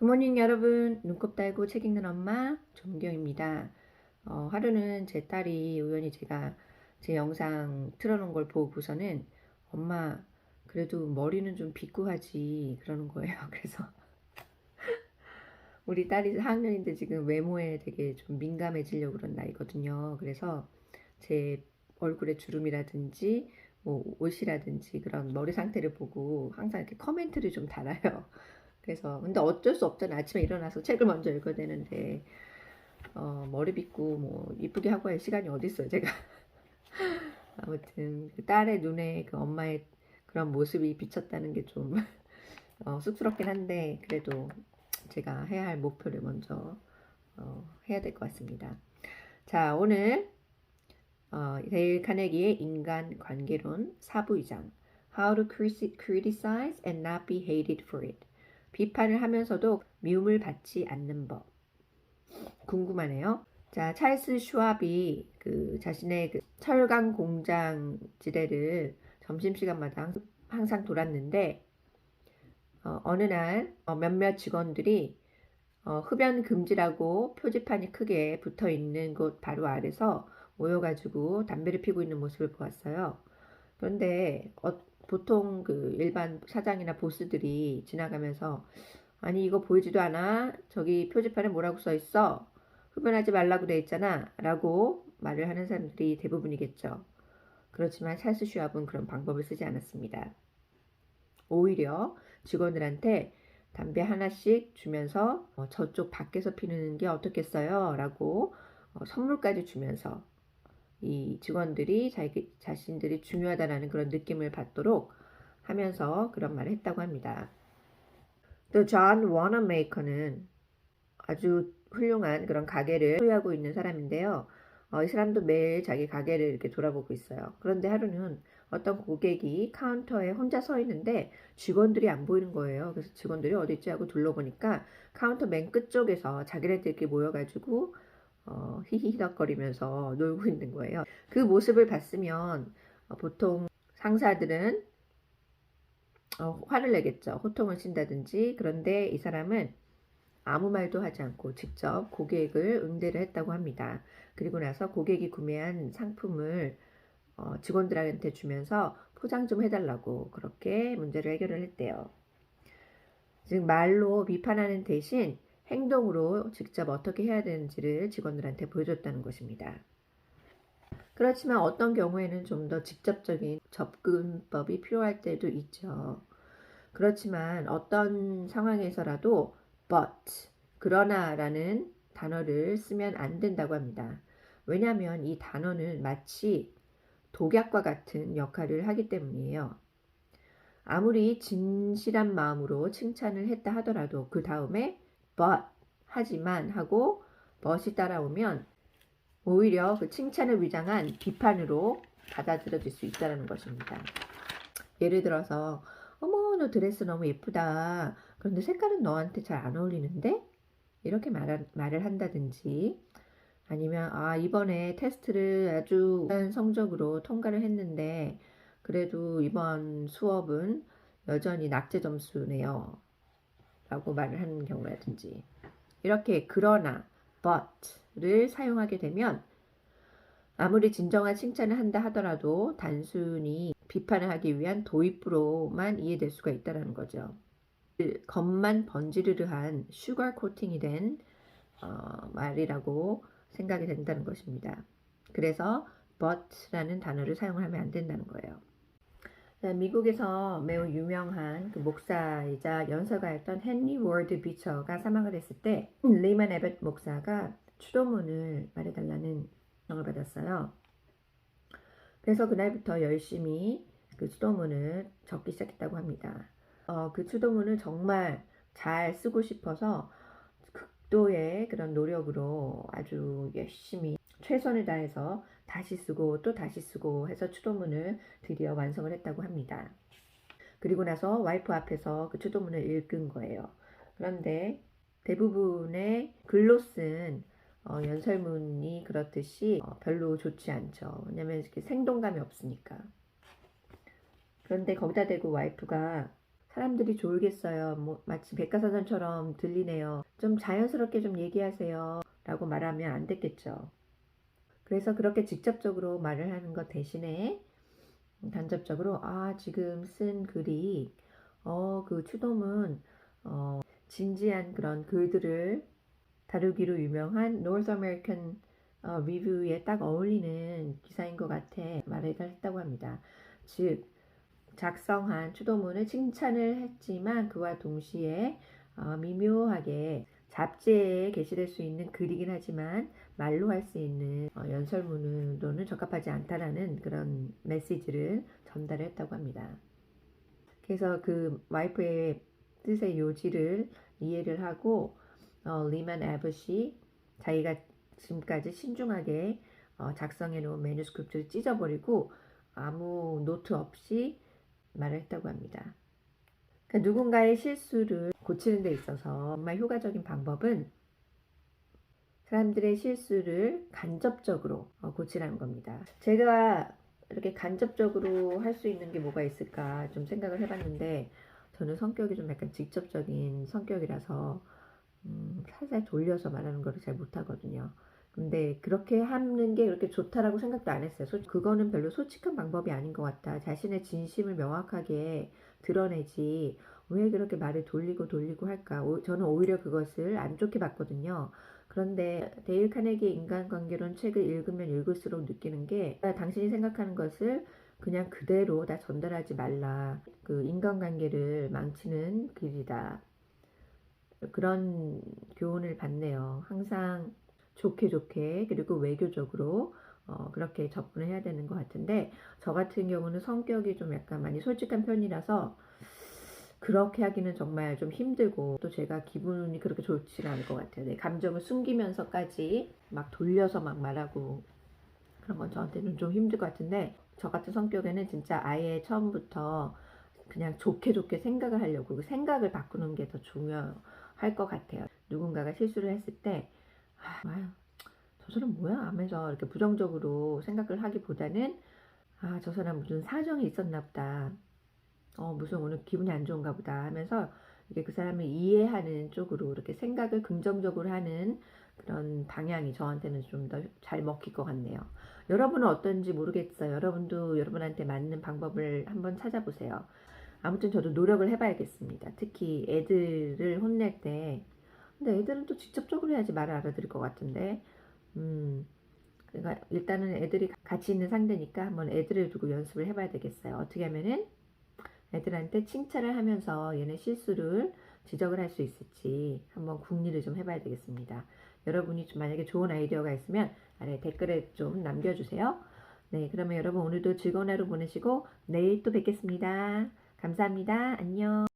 굿모닝 여러분 눈곱 달고 책 읽는 엄마 조은경입니다. 어, 하루는 제 딸이 우연히 제가 제 영상 틀어놓은 걸 보고서는 엄마 그래도 머리는 좀 빗고 하지 그러는 거예요. 그래서 우리 딸이 4학년인데 지금 외모에 되게 좀 민감해지려고 그런 나이거든요. 그래서 제 얼굴에 주름이라든지 뭐 옷이라든지 그런 머리 상태를 보고 항상 이렇게 커멘트를 좀 달아요. 그래서 근데 어쩔 수 없잖아. 아침에 일어나서 책을 먼저 읽어야 되는데 어, 머리 빗고 뭐 이쁘게 하고 할 시간이 어디 있어요, 제가. 아무튼 그 딸의 눈에 그 엄마의 그런 모습이 비쳤다는 게좀 어, 쑥스럽긴 한데 그래도 제가 해야 할 목표를 먼저 어, 해야 될 것 같습니다. 자, 오늘 어, 데일 카네기의 인간 관계론 4부이장 How to criticize and not be hated for it 비판을 하면서도 미움을 받지 않는 법. 궁금하네요. 자, 찰스 슈왑이 그 자신의 그 철강 공장 지대를 점심시간마다 항상 돌았는데, 어, 느날 어, 몇몇 직원들이 어, 흡연 금지라고 표지판이 크게 붙어 있는 곳 바로 아래서 모여가지고 담배를 피고 있는 모습을 보았어요. 그런데 어, 보통 그 일반 사장이나 보스들이 지나가면서 아니 이거 보이지도 않아? 저기 표지판에 뭐라고 써 있어? 흡연하지 말라고 돼 있잖아. 라고 말을 하는 사람들이 대부분이겠죠. 그렇지만 찰스 슈압은 그런 방법을 쓰지 않았습니다. 오히려 직원들한테 담배 하나씩 주면서 어, 저쪽 밖에서 피는 게 어떻겠어요? 라고 어, 선물까지 주면서 이 직원들이 자기 자신들이 중요하다라는 그런 느낌을 받도록 하면서 그런 말을 했다고 합니다. 또 존 워너메이커는 아주 훌륭한 그런 가게를 소유하고 있는 사람인데요. 어, 이 사람도 매일 자기 가게를 이렇게 돌아보고 있어요. 그런데 하루는 어떤 고객이 카운터에 혼자 서 있는데 직원들이 안 보이는 거예요. 그래서 직원들이 어디 있지 하고 둘러보니까 카운터 맨 끝쪽에서 자기네들끼리 모여가지고 어, 히히히덕거리면서 놀고 있는 거예요. 그 모습을 봤으면 어, 보통 상사들은 어, 화를 내겠죠. 호통을 친다든지. 그런데 이 사람은 아무 말도 하지 않고 직접 고객을 응대를 했다고 합니다. 그리고 나서 고객이 구매한 상품을 어, 직원들한테 주면서 포장 좀 해달라고 그렇게 문제를 해결을 했대요. 즉 말로 비판하는 대신 행동으로 직접 어떻게 해야 되는지를 직원들한테 보여줬다는 것입니다. 그렇지만 어떤 경우에는 좀 더 직접적인 접근법이 필요할 때도 있죠. 그렇지만 어떤 상황에서라도 but, 그러나 라는 단어를 쓰면 안 된다고 합니다. 왜냐하면 이 단어는 마치 독약과 같은 역할을 하기 때문이에요. 아무리 진실한 마음으로 칭찬을 했다 하더라도 그 다음에 but 하지만 하고 but이 따라오면 오히려 그 칭찬을 위장한 비판으로 받아들여질 수 있다는 것입니다. 예를 들어서 어머 너 드레스 너무 예쁘다. 그런데 색깔은 너한테 잘 안 어울리는데? 이렇게 말, 말을 한다든지 아니면 아 이번에 테스트를 아주 성적으로 통과를 했는데 그래도 이번 수업은 여전히 낙제 점수네요. 라고 말을 하는 경우라든지 이렇게 그러나 but를 사용하게 되면 아무리 진정한 칭찬을 한다 하더라도 단순히 비판을 하기 위한 도입부로만 이해될 수가 있다는 거죠. 겉만 번지르르한 슈가 코팅이 된 어, 말이라고 생각이 된다는 것입니다. 그래서 but라는 단어를 사용하면 안 된다는 거예요. 미국에서 매우 유명한 그 목사이자 연설가였던 헨리 워드 비처가 사망을 했을 때 리만 에벳 목사가 추도문을 말해달라는 명을 받았어요. 그래서 그날부터 열심히 그 추도문을 적기 시작했다고 합니다. 어, 그 추도문을 정말 잘 쓰고 싶어서 극도의 그런 노력으로 아주 열심히 최선을 다해서 다시 쓰고 또 다시 쓰고 해서 추도문을 드디어 완성을 했다고 합니다. 그리고 나서 와이프 앞에서 그 추도문을 읽은 거예요. 그런데 대부분의 글로 쓴 어, 연설문이 그렇듯이 어, 별로 좋지 않죠. 왜냐면 이렇게 생동감이 없으니까. 그런데 거기다 대고 와이프가 사람들이 졸겠어요. 뭐 마치 백과사전처럼 들리네요. 좀 자연스럽게 좀 얘기하세요. 라고 말하면 안 됐겠죠. 그래서 그렇게 직접적으로 말을 하는 것 대신에 간접적으로 아 지금 쓴 글이 어 그 추돔은 어 진지한 그런 글들을 다루기로 유명한 North American 어, 리뷰에 딱 어울리는 기사인 것 같아 말을 했다고 합니다. 즉 작성한 추도문을 칭찬을 했지만 그와 동시에 어, 미묘하게 잡지에 게시될 수 있는 글이긴 하지만 말로 할 수 있는 어, 연설문으로는 적합하지 않다라는 그런 메시지를 전달했다고 합니다. 그래서 그 와이프의 뜻의 요지를 이해를 하고 어, 리만 에버시 자기가 지금까지 신중하게 어, 작성해 놓은 매뉴스크립트를 찢어버리고 아무 노트 없이 말을 했다고 합니다. 그러니까 누군가의 실수를 고치는 데 있어서 정말 효과적인 방법은 사람들의 실수를 간접적으로 어, 고치라는 겁니다. 제가 이렇게 간접적으로 할 수 있는 게 뭐가 있을까 좀 생각을 해봤는데 저는 성격이 좀 약간 직접적인 성격이라서 음, 살살 돌려서 말하는 거를 잘 못하거든요. 근데 그렇게 하는 게 그렇게 좋다라고 생각도 안 했어요. 솔- 그거는 별로 솔직한 방법이 아닌 것 같다. 자신의 진심을 명확하게 드러내지 왜 그렇게 말을 돌리고 돌리고 할까? 오- 저는 오히려 그것을 안 좋게 봤거든요. 그런데 데일 카네기의 인간관계론 책을 읽으면 읽을수록 느끼는 게 아, 당신이 생각하는 것을 그냥 그대로 다 전달하지 말라. 그 인간관계를 망치는 길이다. 그런 교훈을 받네요. 항상 좋게 좋게 그리고 외교적으로 어, 그렇게 접근을 해야 되는 것 같은데 저 같은 경우는 성격이 좀 약간 많이 솔직한 편이라서 그렇게 하기는 정말 좀 힘들고 또 제가 기분이 그렇게 좋지는 않을 것 같아요. 내 감정을 숨기면서까지 막 돌려서 막 말하고 그런 건 저한테는 좀 힘들 것 같은데 저 같은 성격에는 진짜 아예 처음부터 그냥 좋게 좋게 생각을 하려고 그 생각을 바꾸는 게 더 중요할 것 같아요. 누군가가 실수를 했을 때 아, 아유, 저 사람 뭐야? 하면서 이렇게 부정적으로 생각을 하기보다는 아, 저 사람 무슨 사정이 있었나 보다. 어, 무슨 오늘 기분이 안 좋은가 보다 하면서 이게 그 사람을 이해하는 쪽으로 이렇게 생각을 긍정적으로 하는 그런 방향이 저한테는 좀 더 잘 먹힐 것 같네요. 여러분은 어떤지 모르겠어요. 여러분도 여러분한테 맞는 방법을 한번 찾아보세요. 아무튼 저도 노력을 해봐야겠습니다. 특히 애들을 혼낼 때. 근데 애들은 또 직접적으로 해야지 말을 알아들을 것 같은데. 음, 그러니까 일단은 애들이 같이 있는 상대니까 한번 애들을 두고 연습을 해봐야 되겠어요. 어떻게 하면은 애들한테 칭찬을 하면서 얘네 실수를 지적을 할 수 있을지 한번 궁리를 좀 해봐야 되겠습니다. 여러분이 좀 만약에 좋은 아이디어가 있으면 아래 댓글에 좀 남겨주세요. 네, 그러면 여러분 오늘도 즐거운 하루 보내시고 내일 또 뵙겠습니다. 감사합니다. 안녕.